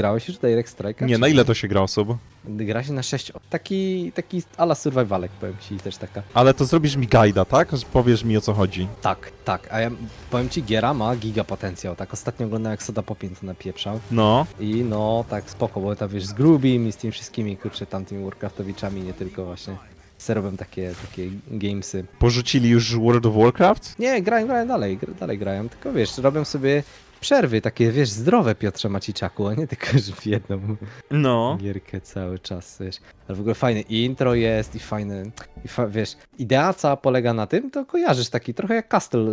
Grałeś już Direct Strike? Nie, na ile to się gra osób? Gra się na 6. Taki, taki ala survivalek, powiem ci, też taka. Ale to zrobisz mi guida, tak? Powiesz mi o co chodzi. Tak, tak, a ja powiem ci, Giera ma giga potencjał, tak ostatnio oglądałem jak Soda Popin to napieprzał No. i no tak spoko, bo tam wiesz z Grubim i z tymi wszystkimi, kurczę, tamtymi Warcraftowiczami, nie tylko właśnie se robią takie, takie gamesy. Porzucili już World of Warcraft? Nie, grają, grają dalej, dalej grają, tylko wiesz, robią sobie przerwy takie, wiesz, zdrowe Piotrze Maciczaku, a nie tylko, że w jedną No. gierkę cały czas, wiesz. Ale w ogóle fajne intro jest i fajne, i fa wiesz, idea cała polega na tym, to kojarzysz taki, trochę jak Castle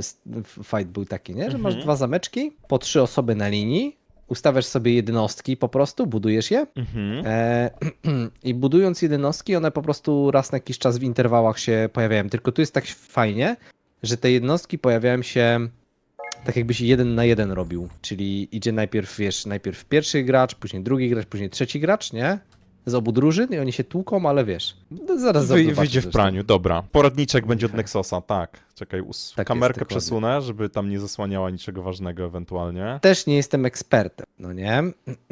Fight był taki, nie? Że masz Mhm. dwa zameczki, po trzy osoby na linii, ustawiasz sobie jednostki po prostu, budujesz je Mhm. e, i budując jednostki, one po prostu raz na jakiś czas w interwałach się pojawiają. Tylko tu jest tak fajnie, że te jednostki pojawiają się tak jakbyś jeden na jeden robił, czyli idzie najpierw, wiesz, najpierw pierwszy gracz, później drugi gracz, później trzeci gracz, nie? Z obu drużyn i oni się tłuką, ale wiesz, no zaraz Wy, zobaczysz wyjdzie w zresztą. praniu, dobra. Poradniczek będzie od Tak. Nexosa, tak. Czekaj, Tak jest, kamerkę dokładnie. przesunę, żeby tam nie zasłaniała niczego ważnego ewentualnie. Też nie jestem ekspertem, no nie?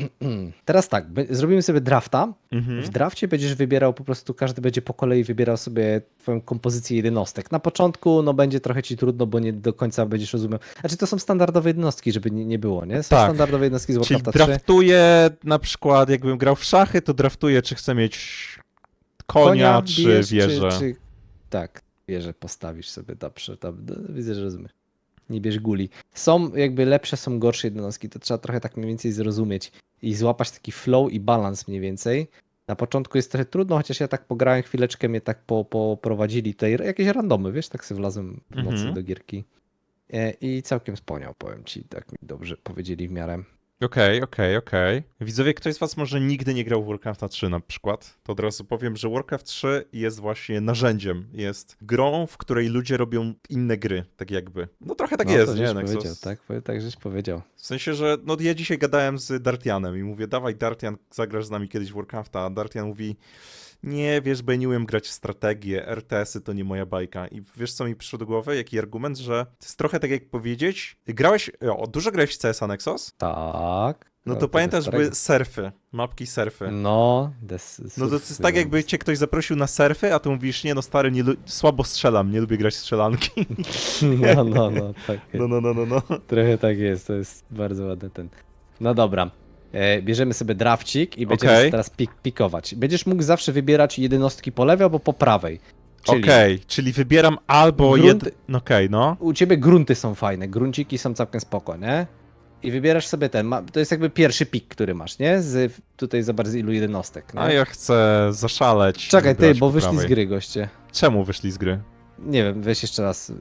Teraz tak, zrobimy sobie drafta. Mhm. W drafcie będziesz wybierał po prostu, każdy będzie po kolei wybierał sobie twoją kompozycję jednostek. Na początku no będzie trochę ci trudno, bo nie do końca będziesz rozumiał. Znaczy to są standardowe jednostki, żeby nie, nie było, nie? Są Tak. standardowe jednostki z Czyli Warcrafta 3. draftuję na przykład, jakbym grał w szachy, to draftuję, czy chcę mieć konia, czy bijesz, wieżę. Czy, czy... Tak, wieżę postawisz sobie, dobrze, tam, no, widzę, że rozumiesz. Nie bierz guli. Są jakby lepsze, są gorsze jednostki, to trzeba trochę tak mniej więcej zrozumieć i złapać taki flow i balans mniej więcej. Na początku jest trochę trudno, chociaż ja tak pograłem chwileczkę, mnie tak po, poprowadzili tutaj jakieś randomy, wiesz, tak sobie wlazłem w nocy Mhm. do gierki. E, I całkiem sponiał, powiem ci, tak mi dobrze powiedzieli w miarę. Okej, okej, okej. Widzowie, ktoś z was może nigdy nie grał w Warcrafta 3 na przykład, to od razu powiem, że Warcraft 3 jest właśnie narzędziem, jest grą, w której ludzie robią inne gry, tak jakby. No trochę tak no, jest, to nie? powiedział, tak, tak żeś powiedział. W sensie, że no ja dzisiaj gadałem z Dartianem i mówię, dawaj Dartian, zagrasz z nami kiedyś w Warcrafta, a Dartian mówi, nie, wiesz, umiem grać w strategię, RTS-y to nie moja bajka. I wiesz, co mi przyszło do głowy? Jaki argument, że to jest trochę tak jak powiedzieć, grałeś, o, dużo grałeś w CS-a Nexus? Tak. No to pamiętasz, były surfy, mapki surfy. No, des, No to jest tak, jakby cię ktoś zaprosił na surfy, a ty mówisz, nie no stary, nie słabo strzelam, nie lubię grać w strzelanki. No, no, no, tak. No, no, no, no, no. Trochę tak jest, to jest bardzo ładny ten. No dobra. E, bierzemy sobie drafcik i będziemy Okej. teraz pik pikować. Będziesz mógł zawsze wybierać jednostki po lewej albo po prawej. Czyli Okej, czyli wybieram albo Grunty- jed... no Okej, no. u ciebie grunty są fajne, grunciki są całkiem spoko, nie? I wybierasz sobie ten, ma, to jest jakby pierwszy pik, który masz, nie? Z, tutaj zobacz z ilu jednostek, nie? A ja chcę zaszaleć. Czekaj, ty, wybrać bo po wyszli z prawej. gry goście. Czemu wyszli z gry? Nie wiem, weź jeszcze raz, y,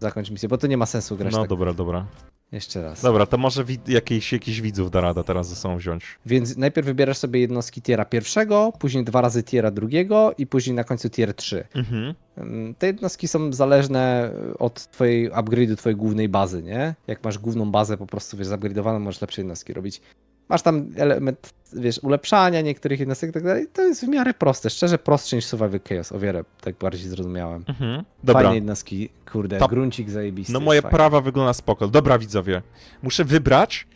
zakończ misję, bo to nie ma sensu grać No tak. dobra, dobra. Jeszcze raz. Dobra, to może wi- jakiś, jakiś widzów da rada teraz ze sobą wziąć. Więc najpierw wybierasz sobie jednostki tiera pierwszego, później dwa razy tiera drugiego i później na końcu tier 3. Mhm. Mm, Te jednostki są zależne od twojej upgrade'u, twojej głównej bazy, nie? Jak masz główną bazę po prostu, wiesz, zupgrade'owaną, możesz lepsze jednostki robić. Masz tam element, wiesz, ulepszania niektórych jednostek i tak dalej. To jest w miarę proste. Szczerze prostsze niż Survival Chaos, o wiele tak bardziej zrozumiałem. Mhm. Dobra. Fajne jednostki, kurde, Ta- gruncik zajebisty. No moje fajny. prawa wygląda spoko. Dobra, widzowie. Muszę wybrać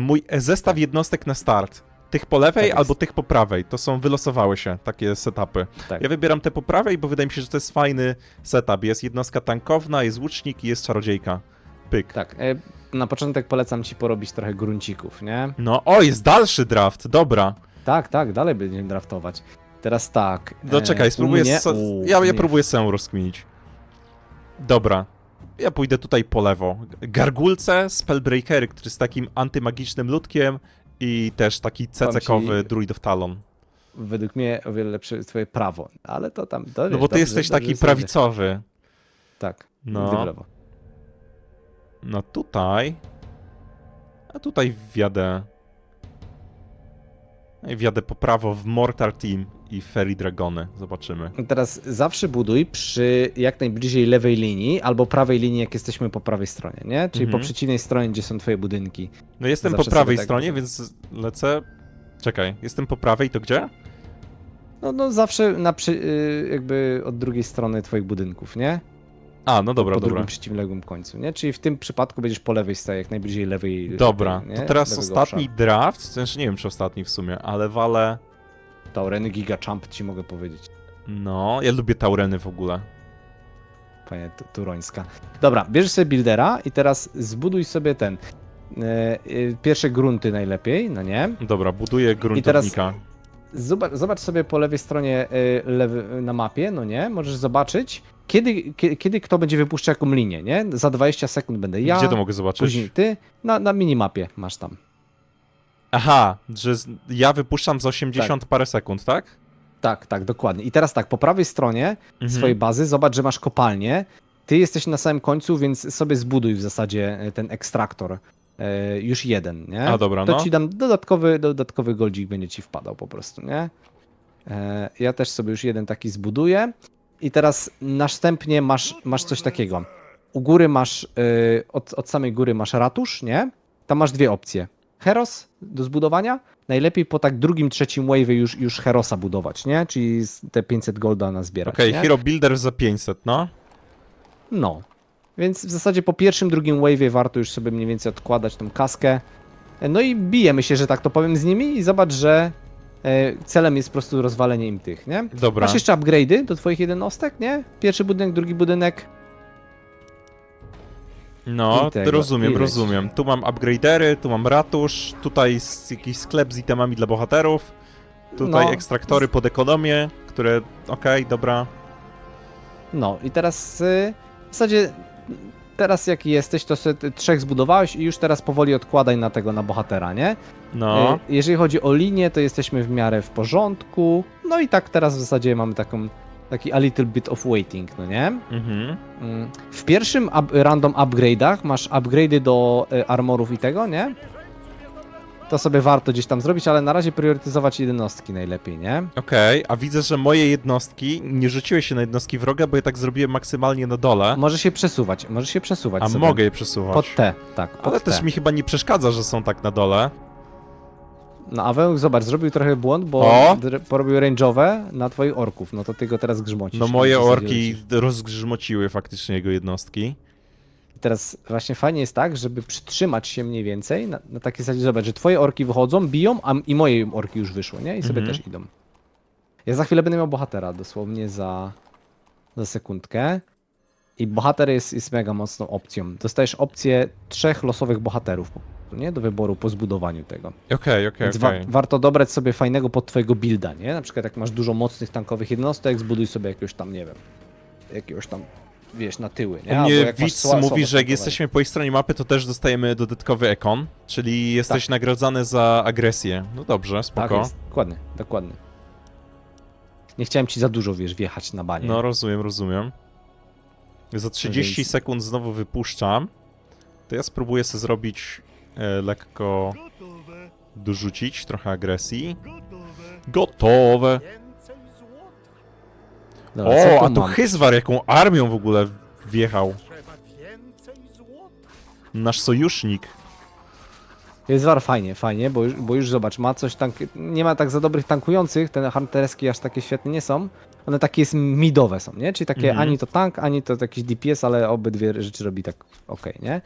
mój zestaw jednostek na start. Tych po lewej Tak albo tych po prawej. To są, wylosowały się takie setupy. Tak. Ja wybieram te po prawej, bo wydaje mi się, że to jest fajny setup. Jest jednostka tankowna, jest łucznik i jest czarodziejka. Pyk. Tak, e, na początek polecam ci porobić trochę gruncików, nie? No, o, jest dalszy draft, dobra. Tak, tak, dalej będziemy draftować. Teraz tak. No e, czekaj, spróbuję. mnie- So, ja, ja próbuję sobie rozkminić. Dobra. Ja pójdę tutaj po lewo. Gargulce, Spellbreakery, który jest takim antymagicznym ludkiem i też taki cecekowy ci- Druid of Talon. Według mnie o wiele lepsze jest twoje prawo, ale to tam. To No wiesz, bo ty dobrze, jesteś dobrze taki sobie. prawicowy. Tak. No. w lewo. No tutaj. A tutaj wjadę. No i Wjadę po prawo w Mortar Team i Fairy Dragony. Zobaczymy. Teraz zawsze buduj przy jak najbliżej lewej linii albo prawej linii, jak jesteśmy po prawej stronie, nie? Czyli Mhm. po przeciwnej stronie, gdzie są twoje budynki. No jestem Zawsze po prawej tak stronie, więc lecę. Czekaj, jestem po prawej, to gdzie? No, no zawsze na przy, y, jakby od drugiej strony twoich budynków, nie? A, no dobra, po dobra. drugim przeciwległym końcu, nie? Czyli w tym przypadku będziesz po lewej stał, jak najbliżej lewej. Dobra, tej, to nie? teraz Lewego ostatni obszaru. draft, sensie nie wiem czy ostatni w sumie, ale walę... Taureny Giga Champ ci mogę powiedzieć. No, ja lubię taureny w ogóle. Panie Tu- Turońska. Dobra, bierzesz sobie buildera i teraz zbuduj sobie ten. E, e, pierwsze grunty najlepiej, no nie? Dobra, buduję gruntownika. Zobacz, zobacz sobie po lewej stronie e, lewy, na mapie, no nie? Możesz zobaczyć, kiedy, kiedy, kiedy kto będzie wypuszczał jaką linię, nie? Za 20 sekund będę ja, Gdzie to mogę zobaczyć? później ty, na, na minimapie masz tam. Aha, że z... ja wypuszczam za 80 parę sekund, tak? Tak, tak, dokładnie. I teraz tak, po prawej stronie Mhm. swojej bazy zobacz, że masz kopalnię. Ty jesteś na samym końcu, więc sobie zbuduj w zasadzie e, ten ekstraktor. E, już jeden, nie? A, dobra, to no. ci dam dodatkowy, dodatkowy goldzik będzie ci wpadał po prostu, nie? E, ja też sobie już jeden taki zbuduję. I teraz następnie masz, masz coś takiego. U góry masz, e, od, od samej góry masz ratusz, nie? Tam masz dwie opcje. Heros do zbudowania. Najlepiej po tak drugim, trzecim wave'ie już, już Herosa budować, nie? Czyli z- te 500 golda na zbierać, Okej, nie? Hero Builder za 500, no. No. Więc w zasadzie po pierwszym, drugim wave'ie warto już sobie mniej więcej odkładać tą kaskę. No i bijemy się, że tak to powiem, z nimi i zobacz, że celem jest po prostu rozwalenie im tych, nie? Dobra. Masz jeszcze upgrade'y do twoich jednostek, nie? Pierwszy budynek, drugi budynek. No, I tego, rozumiem, i rozumiem. Tu mam upgradery, tu mam ratusz, tutaj jest jakiś sklep z itemami dla bohaterów, tutaj No. ekstraktory pod ekonomię, które, okej, dobra. No i teraz y, w zasadzie teraz jak jesteś, to sobie trzech zbudowałeś i już teraz powoli odkładaj na tego, na bohatera, nie? No, E, Jeżeli chodzi o linię, to jesteśmy w miarę w porządku. No i tak teraz w zasadzie mamy taką, taki a little bit of waiting, no nie? mhm. Mm, W pierwszym up, random upgrade'ach masz upgrade'y do e, armorów i tego, nie? To sobie warto gdzieś tam zrobić, ale na razie priorytetyzować jednostki najlepiej, nie? Okej, a widzę, że moje jednostki, nie rzuciły się na jednostki wroga, bo je tak zrobiłem maksymalnie na dole, Może się przesuwać, może się przesuwać a sobie. mogę je przesuwać. Pod T, tak, pod Ale T. też mi chyba nie przeszkadza, że są tak na dole. No a Wełk, zobacz, zrobił trochę błąd, bo O! dr- porobił range'owe na twoich orków, no to ty go teraz grzmocisz. No moje orki rozgrzmociły faktycznie jego jednostki. I teraz właśnie fajnie jest tak, żeby przytrzymać się mniej więcej na, na takiej zasadzie, zobacz, że twoje orki wychodzą, biją, a i moje orki już wyszły, nie? I sobie Mhm. też idą. Ja za chwilę będę miał bohatera, dosłownie za, za sekundkę. I bohater jest, jest mega mocną opcją. Dostajesz opcję trzech losowych bohaterów, po prostu, nie? Do wyboru po zbudowaniu tego. Okej, okej, Więc wa- okej. warto dobrać sobie fajnego pod twojego builda, nie? Na przykład jak masz dużo mocnych tankowych jednostek, zbuduj sobie jakiegoś tam, nie wiem, jakiegoś tam, wiesz, na tyły, nie? U mnie widz mówi, że jak jesteśmy po jej stronie mapy, to też dostajemy dodatkowy ekon, czyli jesteś Tak. nagradzany za agresję. No dobrze, Tak spoko. jest, dokładnie, dokładnie. Nie chciałem ci za dużo, wiesz, wjechać na banie. no rozumiem, rozumiem. Za 30 Więc- sekund znowu wypuszczam. To ja spróbuję sobie zrobić e, lekko dorzucić trochę agresji. Gotowe. Dobra, co O, tu a tu mam? Hyzwar jaką armią w ogóle wjechał. Nasz sojusznik. Jest war fajnie, fajnie, bo już, bo już zobacz, ma coś tank... Nie ma tak za dobrych tankujących, te huntereski aż takie świetne nie są. One takie jest midowe są, nie? Czyli takie Mhm. ani to tank, ani to jakiś DPS, ale obydwie rzeczy robi tak ok, nie?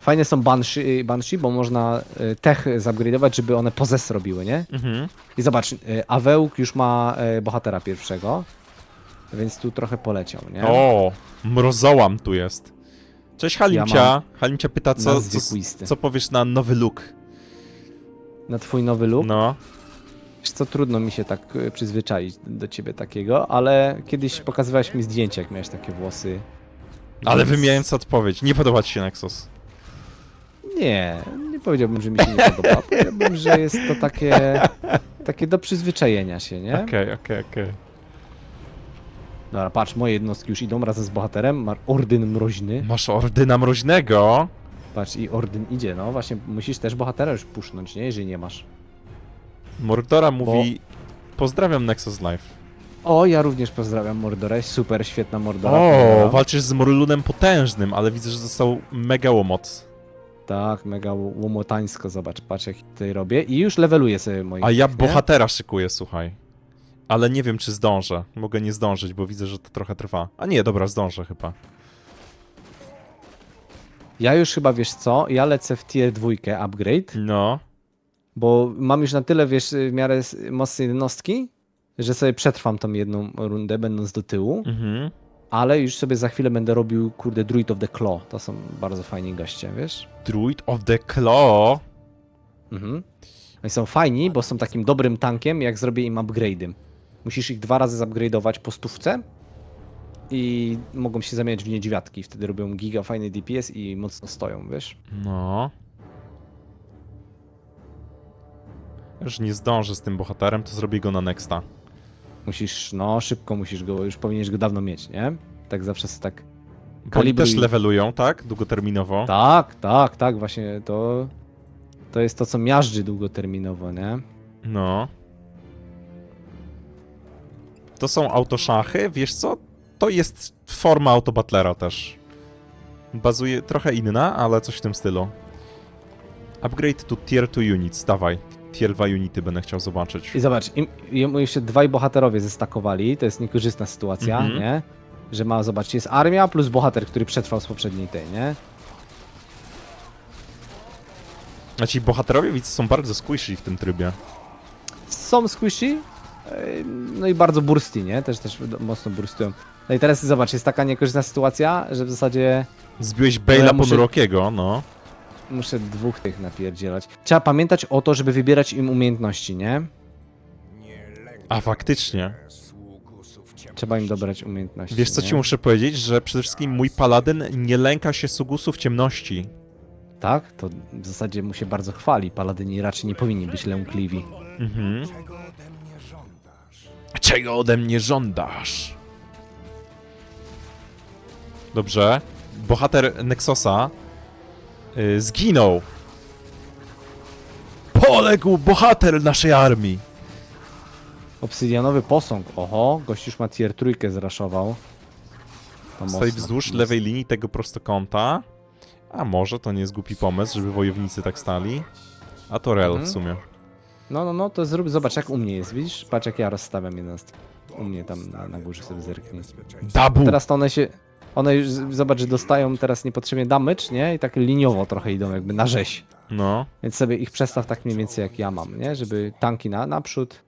Fajne są Banshee, Banshee bo można y, tech zupgrade'ować, żeby one pozes robiły, nie? Mhm. I zobacz, y, Awełk już ma y, bohatera pierwszego, więc tu trochę poleciał, nie? O, mrozołam tu jest. Cześć Halimcia. Ja Halimcia pyta, co, co, co powiesz na nowy look. Na twój nowy look? No. Wiesz co, trudno mi się tak y, przyzwyczaić do ciebie takiego, ale kiedyś pokazywałeś mi zdjęcie, jak miałeś takie włosy. Ale Więc- wymijająca odpowiedź. Nie podoba ci się Nexus. Nie, nie powiedziałbym, że mi się nie podoba. Powiedziałbym, że jest to takie, takie do przyzwyczajenia się, nie? Okej, okej, okej. Dobra, patrz, moje jednostki już idą razem z bohaterem. Ma Ordyn mroźny. Masz ordyna mroźnego. Patrz, i Ordyn idzie, no właśnie, musisz też bohatera już pusznąć, nie? Jeżeli nie masz. Mordora mówi... Pozdrawiam Nexus Live. O, ja również pozdrawiam Mordora, jest super, świetna Mordora. O, Mordora. walczysz z Morlunem potężnym, ale widzę, że został mega łomot. Tak, mega łomotańsko, zobacz, patrz jak tutaj robię. I już leveluję sobie moich. A ja bohatera szykuję, słuchaj. Ale nie wiem, czy zdążę. Mogę nie zdążyć, bo widzę, że to trochę trwa. A nie, dobra, zdążę chyba. Ja już chyba, wiesz co, ja lecę w tier dwójkę upgrade, No. bo mam już na tyle, wiesz, w miarę s- mocne jednostki, że sobie przetrwam tą jedną rundę, będąc do tyłu, Mhm. ale już sobie za chwilę będę robił, kurde, Druid of the Claw. To są bardzo fajni goście, wiesz? Druid of the Claw. Mhm. Oni są fajni, bo są takim dobrym tankiem, jak zrobię im upgrade'y. Musisz ich dwa razy zupgrade'ować po stówce i mogą się zamieniać w niedźwiadki. Wtedy robią giga fajny DPS i mocno stoją, wiesz? No. Już nie zdążę z tym bohaterem, to zrobię go na nexta. Musisz, no szybko musisz go, już powinieneś go dawno mieć, nie? Tak zawsze sobie tak... Bo oni Kalibruj- też levelują, tak? Długoterminowo. Tak, tak, tak, właśnie to... To jest to, co miażdży długoterminowo, nie? No. To są autoszachy, wiesz co? To jest forma autobatlera też. Bazuje trochę inna, ale coś w tym stylu. Upgrade to tier 2 units, dawaj. Tier 2 unity będę chciał zobaczyć. I zobacz, im, im jeszcze dwaj bohaterowie zestakowali, to jest niekorzystna sytuacja, Mhm. nie? Że ma, zobacz, jest armia plus bohater, który przetrwał z poprzedniej tej, nie? A ci bohaterowie widzę są bardzo squishy w tym trybie. Są squishy, no i bardzo bursty, nie? Też, też mocno burstują. No i teraz zobacz, jest taka niekorzystna sytuacja, że w zasadzie Zbiłeś Bale'a muszę- Nurokiego, no. muszę dwóch tych napierdzielać. Trzeba pamiętać o to, żeby wybierać im umiejętności, nie? A faktycznie. Trzeba im dobrać umiejętności. Wiesz co nie? ci muszę powiedzieć? Że przede wszystkim mój paladyn nie lęka się sugusów ciemności. Tak? To w zasadzie mu się bardzo chwali. Paladyni raczej nie powinni być lękliwi. Mhm. Czego ode mnie żądasz? Dobrze. Bohater Nexosa y, zginął. Poległ bohater naszej armii. Obsydianowy posąg. Oho, gość już ma tier trójkę zraszował. To Stoi mocno, wzdłuż mocno. lewej linii tego prostokąta. A może to nie jest głupi pomysł, żeby wojownicy tak stali. A to rel w sumie. No, no, no, to zrób, zobacz jak u mnie jest, widzisz? Patrz jak ja rozstawiam jednostki. U mnie tam na, na górze sobie zerknij. Dabu! Teraz to one się, one już, zobacz, że dostają teraz niepotrzebnie damage, nie? I tak liniowo trochę idą jakby na rzeź. No. Więc sobie ich przestaw tak mniej więcej jak ja mam, nie? Żeby tanki na, naprzód.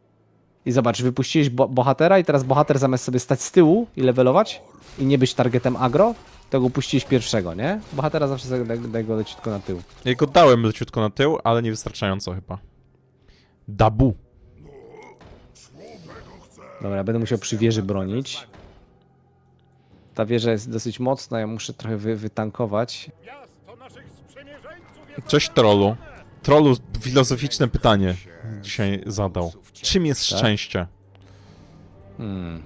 I zobacz, wypuściłeś bo bohatera i teraz bohater zamiast sobie stać z tyłu i levelować i nie być targetem agro, to go puściłeś pierwszego, nie? Bohatera zawsze za- daj, daj go leciutko na tył. Ja go dałem leciutko na tył, ale nie wystarczająco chyba. Dabu. Dobra, będę musiał przy wieży bronić. Ta wieża jest dosyć mocna, ja muszę trochę wy, wytankować. Cześć trollu. Trollu filozoficzne pytanie dzisiaj zadał. Czym jest Tak? szczęście? Hmm.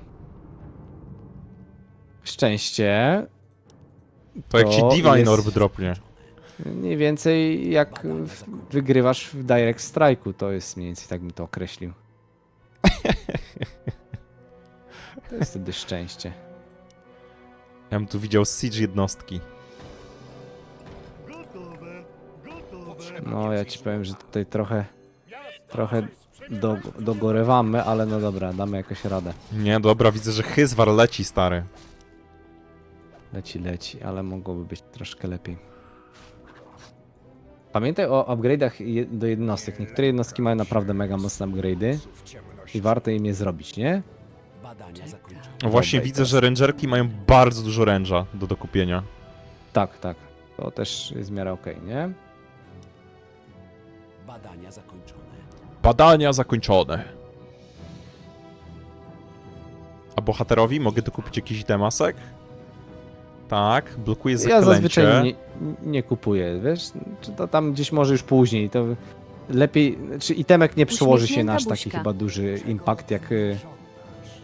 Szczęście. To jak ci To Divine jest- Orb dropnie. Mniej więcej jak w- wygrywasz w Direct Strike'u, to jest mniej więcej tak bym to określił. To jest wtedy szczęście. Ja bym tu widział siege jednostki. No ja ci powiem, że tutaj trochę trochę do, dogorewamy, ale no dobra, damy jakoś radę. Nie, dobra, widzę, że Hyzwar leci, stary. Leci, leci, ale mogłoby być troszkę lepiej. Pamiętaj o upgrade'ach do jednostek. Niektóre jednostki mają naprawdę mega mocne upgrade'y i warto im je zrobić, nie? No właśnie Dobra, widzę, teraz- że rangerki mają bardzo dużo range'a do dokupienia. Tak, tak. To też jest w miarę okej, nie? Badania zakończone. Badania zakończone. A bohaterowi mogę dokupić jakiś demasek? Tak, blokuje Ja zaklęcie. zazwyczaj nie, nie kupuję, wiesz? Czy to tam gdzieś może już później, to lepiej, czy itemek nie przełoży się na aż taki chyba duży impact jak, y,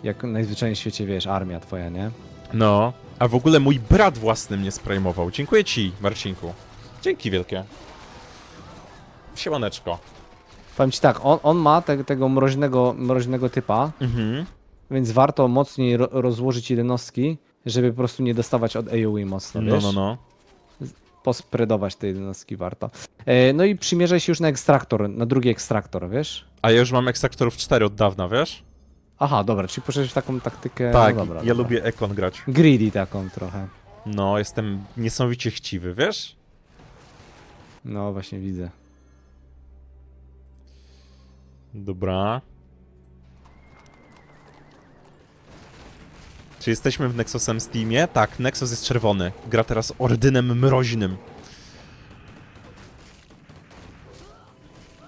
jak najzwyczajniej w świecie, wiesz, armia twoja, nie? No, a w ogóle mój brat własny mnie sprajmował. Dziękuję ci, Marcinku. Dzięki wielkie. Siemaneczko. Powiem ci tak, on, on ma te, tego mroźnego, mroźnego typa, Mhm. więc warto mocniej ro, rozłożyć jednostki, żeby po prostu nie dostawać od AoE mocno, No, wiesz? no, no. Pospredować te jednostki warto. E, no i przymierzaj się już na ekstraktor, na drugi ekstraktor, wiesz? A ja już mam ekstraktorów 4 od dawna, wiesz? Aha, dobra, czyli poszedłeś w taką taktykę... tak, no dobra, ja dobra. lubię Ekon grać. Greedy taką trochę. No, jestem niesamowicie chciwy, wiesz? No właśnie widzę. Dobra. Czy jesteśmy w Nexusem Steamie? Tak, Nexus jest czerwony. Gra teraz ordynem mroźnym.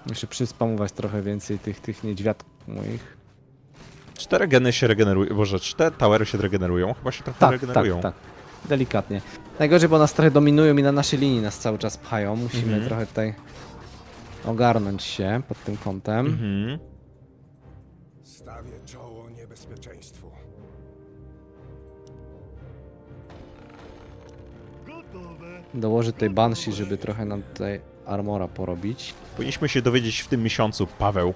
Muszę przyspamować trochę więcej tych, tych niedźwiadków moich. Cztery geny się regenerują. Boże, cztery towery się regenerują. Chyba się trochę Tak, regenerują. tak, tak. Delikatnie. Najgorzej, bo nas trochę dominują i na naszej linii nas cały czas pchają. Musimy Mhm. trochę tutaj ogarnąć się pod tym kątem. Mhm. Stawię czoło niebezpieczeństwu. Dołoży tutaj Banshee, żeby trochę nam tutaj armora porobić. Powinniśmy się dowiedzieć w tym miesiącu, Paweł.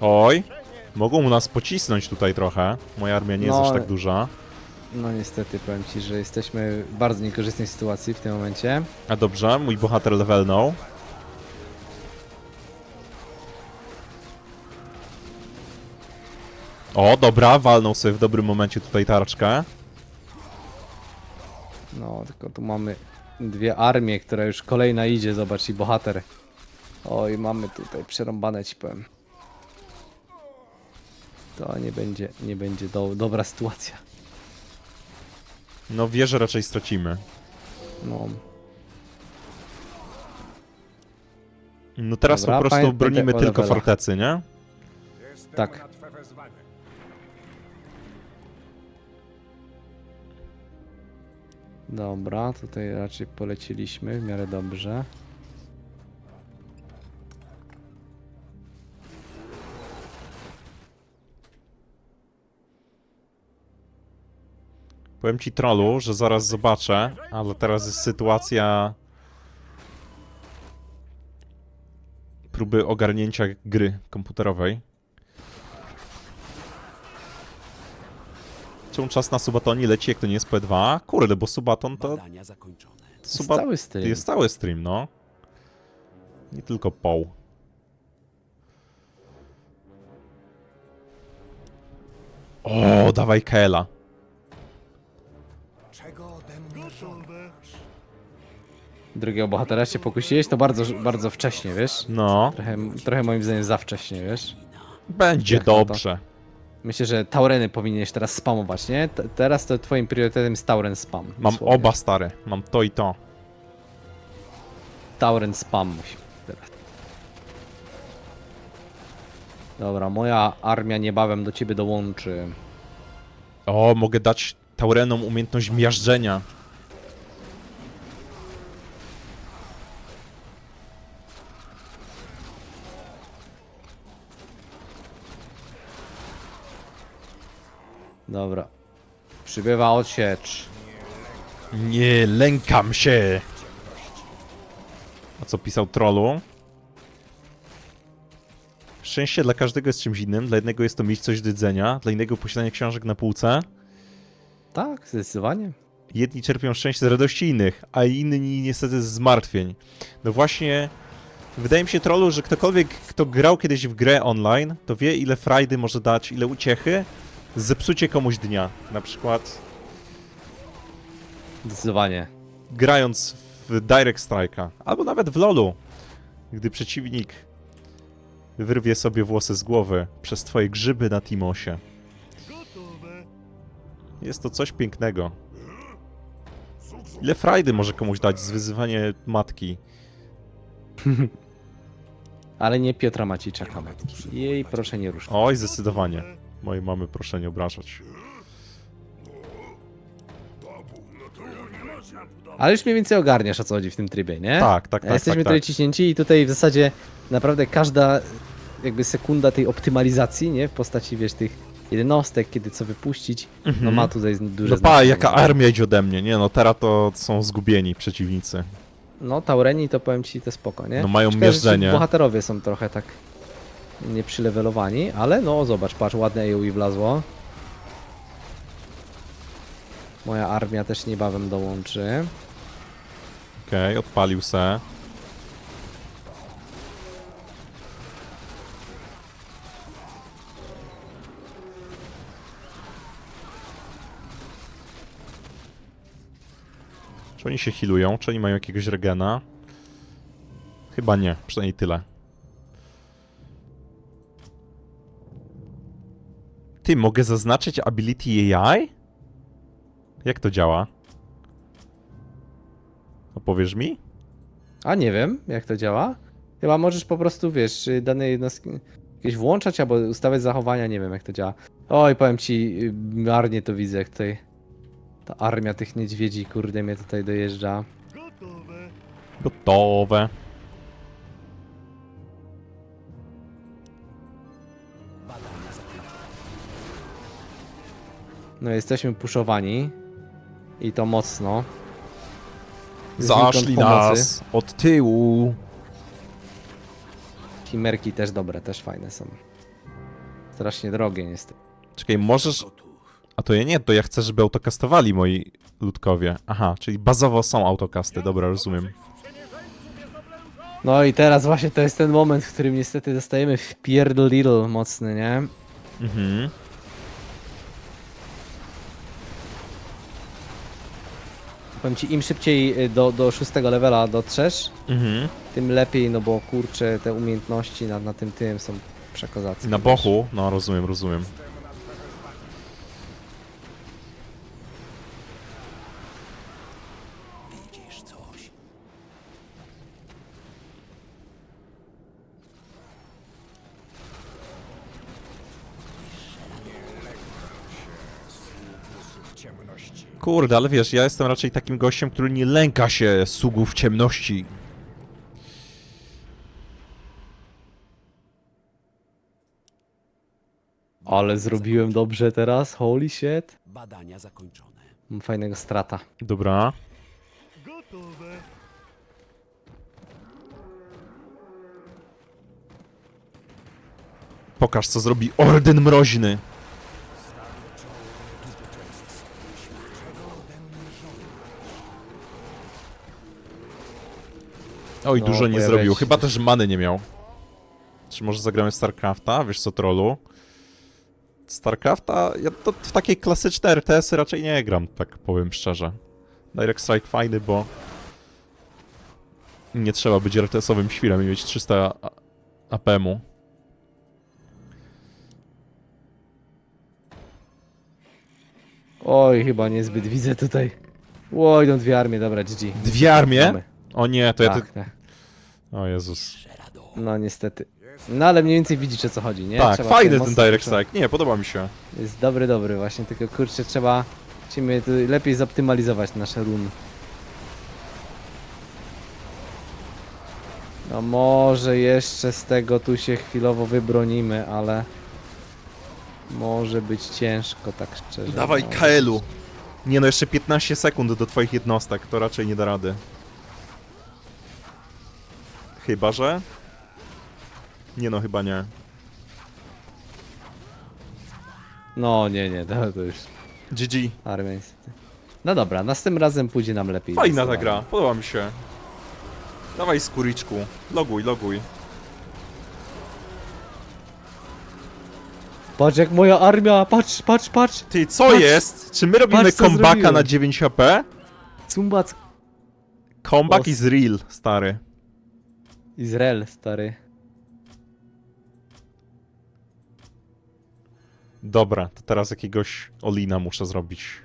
Oj. Mogą nas pocisnąć tutaj trochę. Moja armia nie jest No, aż ale- tak duża. No niestety, powiem ci, że jesteśmy w bardzo niekorzystnej sytuacji w tym momencie. A dobrze, mój bohater levelnął. O, dobra, walnął sobie w dobrym momencie tutaj tarczkę. No, tylko tu mamy dwie armie, która już kolejna idzie, zobacz, i bohater. Oj, mamy tutaj przerąbane, ci powiem. To nie będzie, nie będzie do, dobra sytuacja. No wieżę raczej stracimy. No, No teraz Dobra, po prostu pamiętaj bronimy o tylko fortecy, nie? Tak. Dobra, tutaj raczej poleciliśmy w miarę dobrze. Powiem ci trollu, że zaraz zobaczę, ale teraz jest sytuacja próby ogarnięcia gry komputerowej. Czemu czas na Subatoni leci, jak to nie jest P2? Kurde, bo Subaton to zakończone. Jest Suba... cały styl. jest cały stream, no. Nie tylko poł. O, dawaj Kela. Drugiego bohatera się pokusiłeś, to bardzo, bardzo wcześnie, wiesz? No, Trochę, trochę moim zdaniem za wcześnie, wiesz? będzie Jak na to? dobrze. Myślę, że Taureny powinieneś teraz spamować, nie? T teraz to twoim priorytetem jest Tauren spam. Mam dosłownie. oba stare. Mam to i to. Tauren spam musi teraz. Dobra, moja armia niebawem do ciebie dołączy. O, mogę dać Taurenom umiejętność miażdżenia. Dobra. Przybywa odsiecz. Nie lękam się. A co pisał trollu? Szczęście dla każdego jest czymś innym. Dla jednego jest to mieć coś do jedzenia, dla innego posiadanie książek na półce. Tak, zdecydowanie. Jedni czerpią szczęście z radości innych, a inni niestety z zmartwień. No właśnie, wydaje mi się trollu, że ktokolwiek, kto grał kiedyś w grę online, to wie ile frajdy może dać, ile uciechy, zepsucie komuś dnia. Na przykład Zdecydowanie. grając w Direct Strike'a, albo nawet w LoLu, gdy przeciwnik wyrwie sobie włosy z głowy przez twoje grzyby na Timosie. Jest to coś pięknego. Ile frajdy może komuś dać zwyzywanie matki? Ale nie Piotra Maciejczaka. Jej proszę nie ruszać. Oj, zdecydowanie. Mojej mamy proszę nie obrażać. Ale już mniej więcej ogarniasz o co chodzi w tym trybie, nie? Tak, tak, tak, Jesteśmy tak, tutaj tak. ciśnięci i tutaj w zasadzie naprawdę każda jakby sekunda tej optymalizacji, nie? W postaci, wiesz, tych jednostek, kiedy co wypuścić, no ma tutaj duże No pa, jaka armia idzie ode mnie, nie no, teraz to są zgubieni przeciwnicy. No, Taureni to powiem ci to spoko, nie? No mają Szkoda, miażdżenie. Bohaterowie są trochę tak nieprzylewelowani, ale no zobacz, patrz, ładne AoE wlazło. Moja armia też niebawem dołączy. Okej, odpalił se. Czy oni się healują? Czy oni mają jakiegoś regena? Chyba nie, przynajmniej tyle. Ty, mogę zaznaczyć ability AI? Jak to działa? Opowiesz mi? A nie wiem, jak to działa. Chyba możesz po prostu, wiesz, y, dane jednostki jakieś włączać albo ustawiać zachowania, nie wiem jak to działa. Oj, powiem ci, y, marnie to widzę, jak tutaj ta armia tych niedźwiedzi, kurde, mnie tutaj dojeżdża. Gotowe. Badania No jesteśmy puszowani. I to mocno. Zaszli nas od tyłu. Chimerki też dobre, też fajne są. Strasznie drogie niestety. Czekaj, możesz... A to ja nie, to ja chcę, żeby autokastowali moi ludkowie. Aha, czyli bazowo są autokasty, dobra, rozumiem. No i teraz właśnie to jest ten moment, w którym niestety dostajemy w pierdolil mocny, nie? Mhm. Powiem ci, im szybciej y, do, do szóstego levela dotrzesz, Mhm. tym lepiej, no bo kurczę, te umiejętności na, na tym tym są przekozackie. Na bochu? No, rozumiem, rozumiem. Widzisz coś? w ciemności. Kurde, ale wiesz, ja jestem raczej takim gościem, który nie lęka się sługów ciemności. Ale zrobiłem dobrze teraz, holy shit. Badania zakończone. Mam fajnego strata. Dobra. Pokaż, co zrobi Orden Mroźny. Oj, No, dużo nie pojawia zrobił. się Chyba też- many nie miał. Czy może zagramy w StarCrafta? Wiesz co, trollu? StarCrafta? Ja to w takie klasyczne RTS-y raczej nie gram, tak powiem szczerze. Direct Strike fajny, bo nie trzeba być RTS-owym świrem i mieć 300 A- APM-u. Oj, chyba niezbyt widzę tutaj. Oj, idą dwie armie, dobra, GG. Dwie armie? Mamy. O nie, to ja... Tak, Ty... tak. O Jezus. No niestety. No ale mniej więcej widzicie o co chodzi, nie? Tak, Trzeba fajny ten mocno Direct. Strike. Nie, podoba mi się. Jest dobry, dobry właśnie, tylko kurczę, trzeba musimy tu lepiej zoptymalizować nasze run. No może jeszcze z tego tu się chwilowo wybronimy, ale może być ciężko, tak szczerze. Dawaj mówiąc. Kaelu. Nie no, jeszcze 15 sekund do twoich jednostek, to raczej nie da rady. Chyba, że... Nie no, chyba nie. No nie, nie, to, to już GG. armia niestety. No dobra, następnym razem pójdzie nam lepiej. Fajna ta gra, podoba mi się. Dawaj skóriczku. Loguj, loguj. Patrz jak moja armia, patrz, patrz, patrz! Ty, co Patrz- jest? Czy my robimy patrz, co comebacka zrobiłem. na 9 HP? Cumbac Comeback Os- is real, stary. Izrael, stary. Dobra, to teraz jakiegoś Olina muszę zrobić.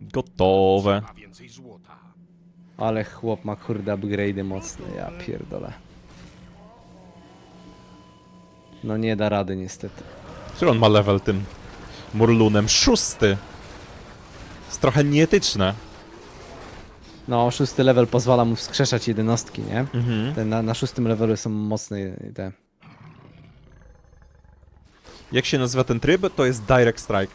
Gotowe. Więcej złota. Ale chłop ma kurde upgrade'y mocne, ja pierdolę. No nie da rady niestety. Który on ma level tym Murlunem? Szósty. Jest trochę nieetyczne. No, szósty level pozwala mu wskrzeszać jednostki, nie? Mhm. Te na, na szóstym levelu są mocne te. Jak się nazywa ten tryb? To jest Direct Strike.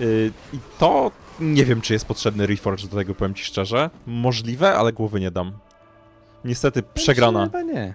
Yy, I to nie wiem, czy jest potrzebny Reforge do tego, powiem ci szczerze. Możliwe, ale głowy nie dam. Niestety przegrana. Chyba nie.